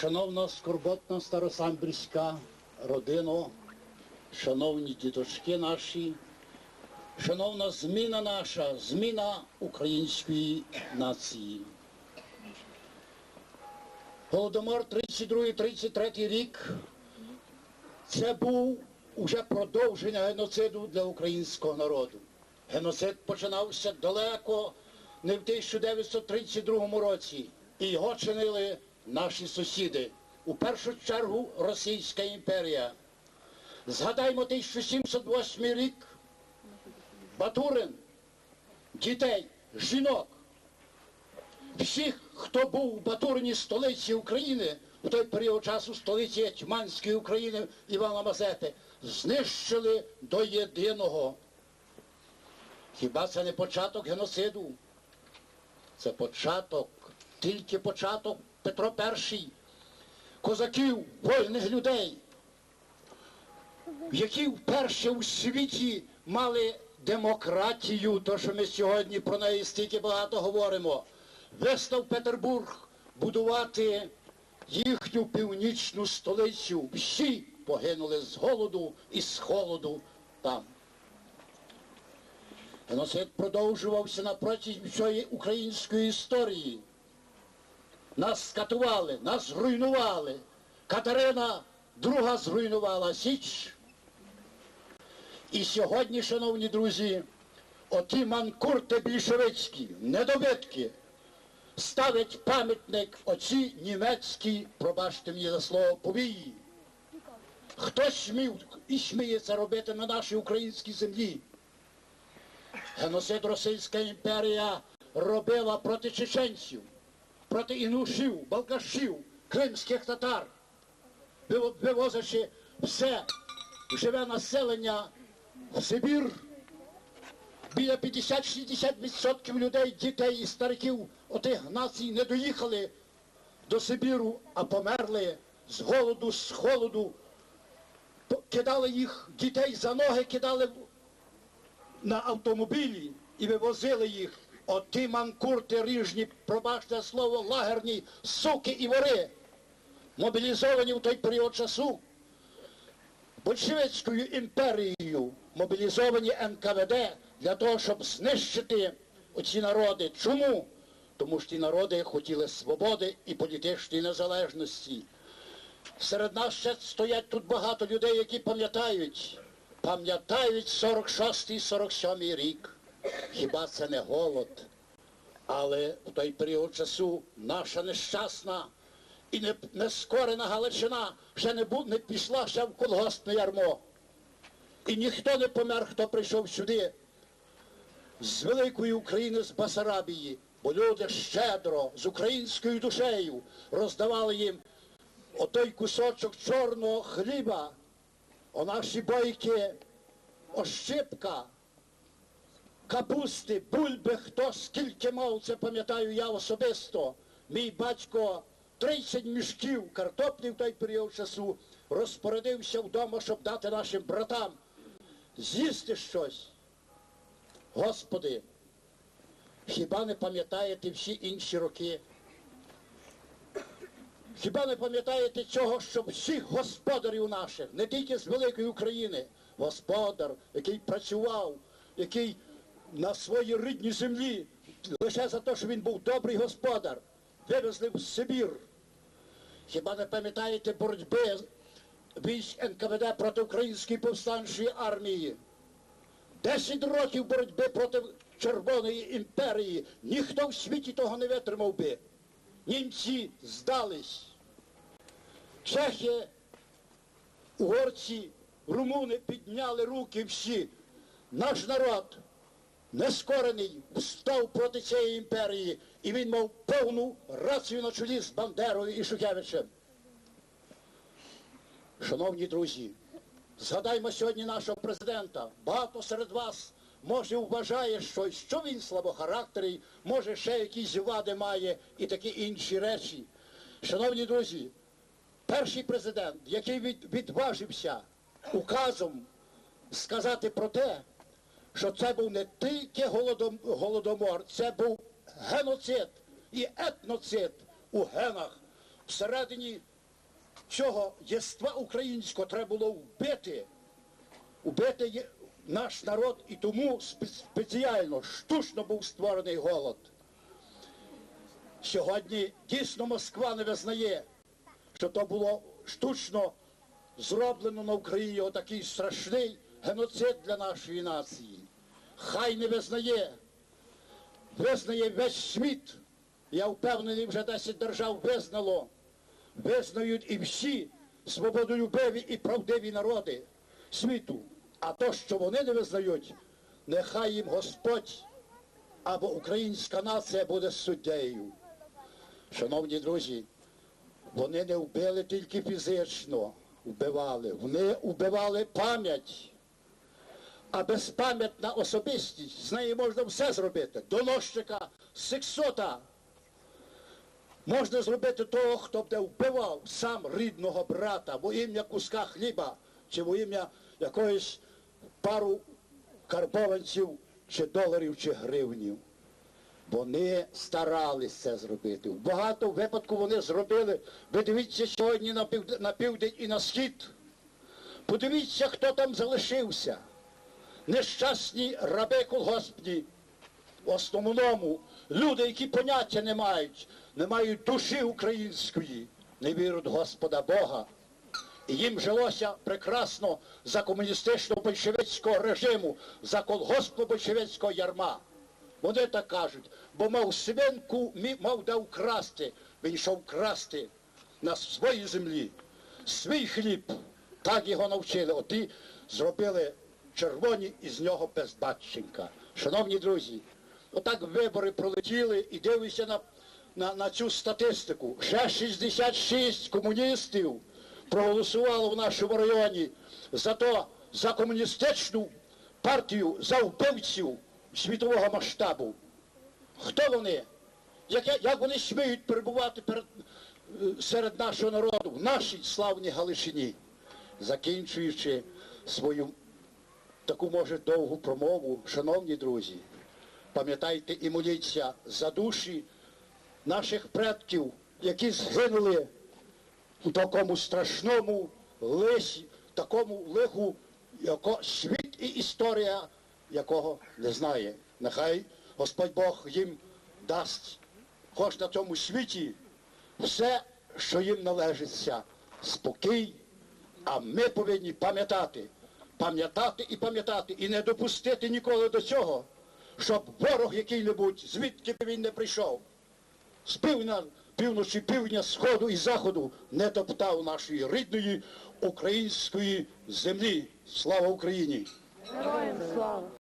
Шановна скорботна старосамбірська родино, шановні діточки наші, шановна зміна наша, зміна української нації. Голодомор 32-33 рік це був уже продовження геноциду для українського народу. Геноцид починався далеко не в 1932 році, і його чинили наші сусіди. У першу чергу Російська імперія. Згадаймо 1708 рік. Батурин, дітей, жінок, всіх, хто був у Батурині столиці України, у той період часу столиці Гетьманської України Івана Мазепи, знищили до єдиного. Хіба це не початок геноциду? Це початок, тільки початок Петро І, козаків, вольних людей, які вперше у світі мали демократію, то що ми сьогодні про неї стільки багато говоримо, вистав Петербург будувати їхню північну столицю. Всі погинули з голоду і з холоду там. Геноцид продовжувався на протязі всієї української історії. Нас скатували, нас зруйнували. Катерина друга зруйнувала Січ. І сьогодні, шановні друзі, оті манкурти більшовицькі, недобитки, ставлять пам'ятник оці німецькі, пробачте мені за слово, повії. Хто смів і сміє це робити на нашій українській землі? Геноцид Російська імперія робила проти чеченців, проти інушів, балкашів, кримських татар, виво- вивозячи все живе населення в Сибір. Біля 50-60% людей, дітей і стариків отих націй не доїхали до Сибіру, а померли з голоду, з холоду. Кидали їх дітей за ноги, кидали на автомобілі і вивозили їх. Оті манкурти ріжні, пробачте слово, лагерні суки і вори, мобілізовані в той період часу большевицькою імперією, мобілізовані НКВД для того, щоб знищити оці народи. Чому? Тому що ті народи хотіли свободи і політичної незалежності. Серед нас ще стоять тут багато людей, які пам'ятають, пам'ятають 46-47 рік. Хіба це не голод? Але в той період часу наша нещасна і не, нескорена Галичина ще не, бу, не пішла ще в колгоспне ярмо. І ніхто не помер, хто прийшов сюди з великої України, з Басарабії, бо люди щедро, з українською душею роздавали їм отой кусочок чорного хліба, о наші бойки, ощипка, капусти, бульби, хто скільки мав, це пам'ятаю я особисто. Мій батько 30 мішків картоплі в той період часу розпорядився вдома, щоб дати нашим братам з'їсти щось. Господи, хіба не пам'ятаєте всі інші роки? Хіба не пам'ятаєте цього, що всіх господарів наших, не тільки з великої України, господар, який працював, який на своїй рідній землі, лише за те, що він був добрий господар, вивезли в Сибір. Хіба не пам'ятаєте боротьби військ НКВД проти української повстанчої армії? Десять років боротьби проти Червоної імперії. Ніхто в світі того не витримав би. Німці здались. Чехи, угорці, румуни підняли руки всі. Наш народ нескорений встав проти цієї імперії, і він мав повну рацію на чолі з Бандерою і Шухевичем. Шановні друзі, згадаймо сьогодні нашого президента. Багато серед вас може вважає, що, що він слабохарактерний, може ще якісь вади має і такі інші речі. Шановні друзі, перший президент, який від, відважився указом сказати про те, що це був не тільки голодом, голодомор, це був геноцид і етноцид у генах. всередині цього єства українського треба було вбити. Убити є- наш народ і тому спеціально, штучно був створений голод. Сьогодні дійсно Москва не визнає, що то було штучно зроблено на Україні отакий страшний геноцид для нашої нації. Хай не визнає, визнає весь світ. Я впевнений, вже 10 держав визнало, визнають і всі свободолюбиві і правдиві народи світу. А то, що вони не визнають, нехай їм Господь або українська нація буде суддею. Шановні друзі, вони не вбили тільки фізично, вбивали. Вони вбивали пам'ять. А безпам'ятна особистість, з нею можна все зробити. Доносчика, сексота. Можна зробити того, хто б не вбивав сам рідного брата во ім'я куска хліба, чи во ім'я якоїсь пару карбованців, чи доларів, чи гривнів. Вони старались це зробити. В багато випадку вони зробили. Ви дивіться сьогодні на південь і на схід. Подивіться, хто там залишився. Нещасні раби колгоспні. В основному люди, які поняття не мають, не мають душі української, не вірять Господа Бога. І їм жилося прекрасно за комуністичного большевицького режиму, за колгоспно-большевицького ярма. Вони так кажуть, бо мав свинку, мав де вкрасти, він йшов красти на своїй землі. Свій хліб, так його навчили. Оті зробили червоні із нього безбатченка. Шановні друзі, отак вибори пролетіли і дивлюся на, на, на цю статистику. Ще 66 комуністів проголосувало в нашому районі за то, за комуністичну партію, за вбивців світового масштабу. Хто вони? Як, як вони сміють перебувати перед, е, серед нашого народу в нашій славній Галичині, закінчуючи свою таку, може, довгу промову, шановні друзі, пам'ятайте і моліться за душі наших предків, які згинули у такому страшному лисі, такому лиху, яко світ і історія якого не знає. Нехай Господь Бог їм дасть хоч на цьому світі все, що їм належиться, спокій, а ми повинні пам'ятати, пам'ятати і пам'ятати, і не допустити ніколи до цього, щоб ворог який-небудь, звідки б він не прийшов, з півдня, півночі, півдня, сходу і заходу не топтав нашої рідної української землі. Слава Україні! Героям слава!